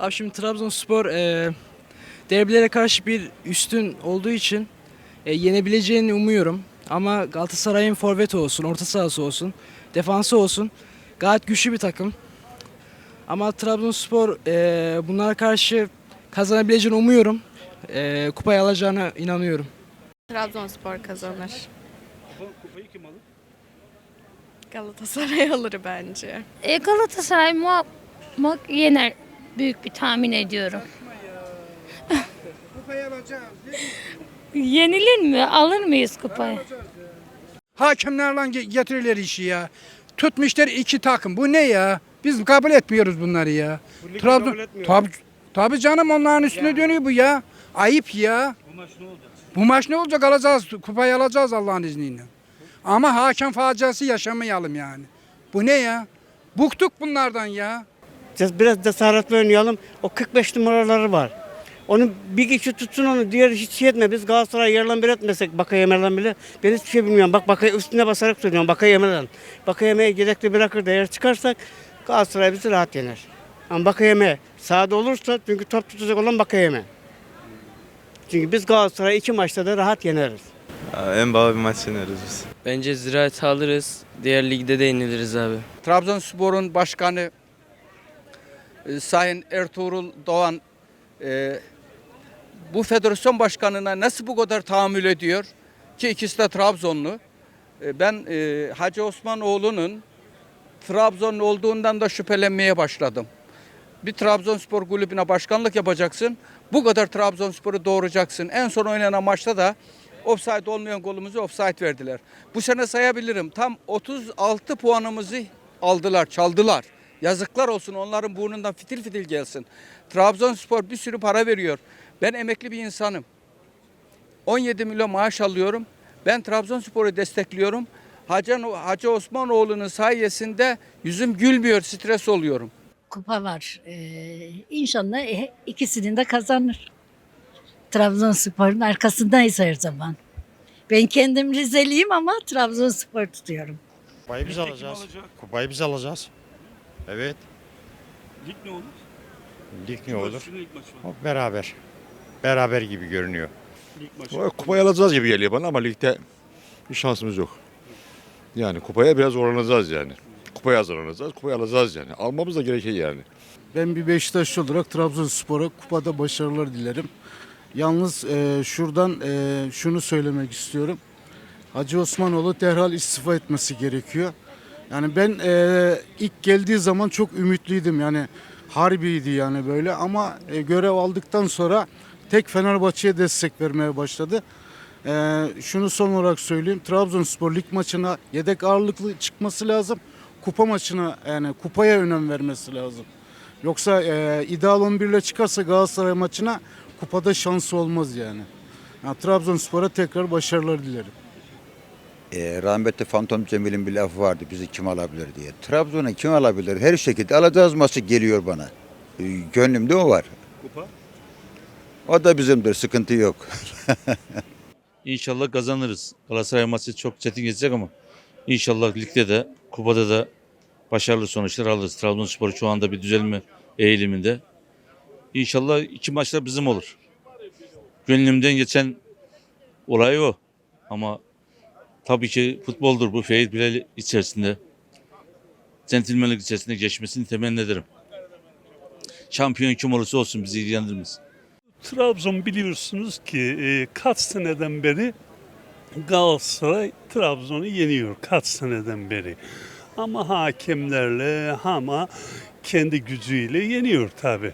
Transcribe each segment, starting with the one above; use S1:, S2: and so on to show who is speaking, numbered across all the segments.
S1: Abi şimdi Trabzonspor e, derbilere karşı bir üstün olduğu için e, yenebileceğini umuyorum. Ama Galatasaray'ın forveti olsun, orta sahası olsun, defansı olsun gayet güçlü bir takım. Ama Trabzonspor e, bunlara karşı kazanabileceğini umuyorum. E, kupayı alacağına inanıyorum.
S2: Trabzonspor kazanır.
S3: Kupayı kim alır?
S2: Galatasaray alır bence.
S4: E, Galatasaray muhakkak yener büyük bir tahmin ediyorum. Yenilir mi? Alır mıyız kupayı?
S5: Hakimlerle ge- getirirler işi ya. Tutmuşlar iki takım. Bu ne ya? Biz kabul etmiyoruz bunları ya.
S3: lig
S5: Trabzon tabii tabii canım onların üstüne dönüyor bu ya. Ayıp ya.
S3: Bu maç ne olacak?
S5: Bu maç ne olacak? Alacağız. Kupayı alacağız Allah'ın izniyle. Ama hakem faciası yaşamayalım yani. Bu ne ya? Bıktık bunlardan ya.
S6: Biraz- Biraz cesaretli oynayalım. O 45 numaraları var. Onu bir kişi tutsun onu, diğer hiç şey etme. Biz Galatasaray yerlen bir etmesek Bakayeme'den bile. Ben hiçbir şey bilmiyorum. Bak Bakay üstüne basarak söylüyorum Bakayeme'den. Bakayeme'ye yedekte bırakır da eğer çıkarsak Galatasaray bizi rahat yener. Ama Bakayeme sahada olursa çünkü top tutacak olan Bakayeme. Çünkü biz Galatasaray iki maçta da rahat yeneriz.
S7: En baba bir maç yeneriz biz.
S8: Bence ziraat alırız. Diğer ligde de yeniliriz abi.
S5: Trabzonspor'un başkanı e, Sayın Ertuğrul Doğan e, bu federasyon başkanına nasıl bu kadar tahammül ediyor ki ikisi de Trabzonlu. E, ben e, Hacı Osmanoğlu'nun Trabzonlu olduğundan da şüphelenmeye başladım. Bir Trabzonspor kulübüne başkanlık yapacaksın. Bu kadar Trabzonspor'u doğuracaksın. En son oynanan maçta da offside olmayan golümüzü offside verdiler. Bu sene sayabilirim. Tam 36 puanımızı aldılar, çaldılar. Yazıklar olsun onların burnundan fitil fitil gelsin. Trabzonspor bir sürü para veriyor. Ben emekli bir insanım. 17 milyon maaş alıyorum. Ben Trabzonspor'u destekliyorum. Hacı, Hacı Osmanoğlu'nun sayesinde yüzüm gülmüyor, stres oluyorum.
S9: kupa var. Ee, inşallah e, ikisini de kazanır. Trabzonspor'un arkasındayız her zaman. Ben kendim Rizeliyim ama Trabzonspor tutuyorum.
S10: Kupayı biz alacağız. Kupayı biz alacağız. Evet.
S3: Lig ne olur?
S10: Lig ne olur?
S3: Lig maçı var.
S10: Beraber. Beraber gibi görünüyor.
S3: Lig maçı.
S11: Kupayı alacağız gibi geliyor bana ama ligde bir şansımız yok. Yani kupaya biraz oranacağız yani. Kupaya hazırlanacağız, kupayı alacağız yani. Almamız da gerekir yani.
S12: Ben bir Beşiktaşlı olarak Trabzonspor'a kupada başarılar dilerim. Yalnız e, şuradan e, şunu söylemek istiyorum. Hacı Osmanoğlu derhal istifa etmesi gerekiyor. Yani ben e, ilk geldiği zaman çok ümitliydim yani harbiydi yani böyle ama e, görev aldıktan sonra tek Fenerbahçe'ye destek vermeye başladı. E, şunu son olarak söyleyeyim. Trabzonspor lig maçına yedek ağırlıklı çıkması lazım. Kupa maçına yani kupaya önem vermesi lazım. Yoksa e, ideal 11 ile çıkarsa Galatasaray maçına kupada şansı olmaz yani. yani Trabzonspor'a tekrar başarılar dilerim.
S7: Ee, rahmetli Fantom Cemil'in bir lafı vardı bizi kim alabilir diye. Trabzon'u kim alabilir? Her şekilde alacağız maçı geliyor bana. Ee, gönlümde o var.
S3: Kupa.
S7: O da bizimdir sıkıntı yok.
S13: İnşallah kazanırız. Galatasaray maçı çok çetin geçecek ama inşallah ligde de kupada da başarılı sonuçlar alırız. Trabzonspor şu anda bir düzelme eğiliminde. İnşallah iki maçlar bizim olur. Gönlümden geçen olay o. Ama tabii ki futboldur bu Feyyid Bilal içerisinde. Centilmenlik içerisinde geçmesini temenni ederim. Şampiyon kim olursa olsun bizi ilgilendirmez.
S3: Trabzon biliyorsunuz ki e, kaç seneden beri Galatasaray Trabzon'u yeniyor kaç seneden beri. Ama hakemlerle ama kendi gücüyle yeniyor tabi.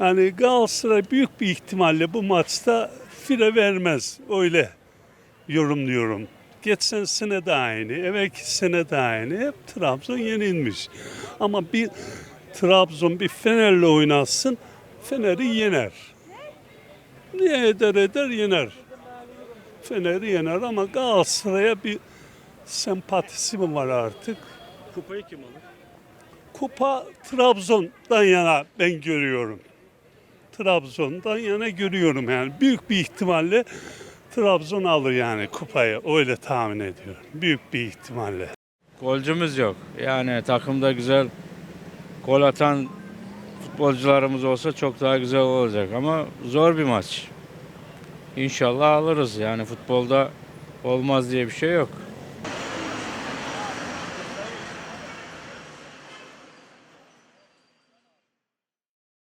S3: Yani Galatasaray büyük bir ihtimalle bu maçta fire vermez öyle yorumluyorum. Geçen sene de aynı, evvelki sene de aynı. Hep Trabzon yenilmiş. Ama bir Trabzon bir Fener'le oynasın, Fener'i yener. Ne eder eder yener. Fener'i yener ama Galatasaray'a bir sempatisi mi var artık? Kupayı kim alır? Kupa Trabzon'dan yana ben görüyorum. Trabzon'dan yana görüyorum yani. Büyük bir ihtimalle Trabzon alır yani kupayı. Öyle tahmin ediyorum. Büyük bir ihtimalle.
S8: Golcümüz yok. Yani takımda güzel gol atan
S14: futbolcularımız olsa çok daha güzel olacak ama zor bir maç. İnşallah alırız yani futbolda olmaz diye bir şey yok.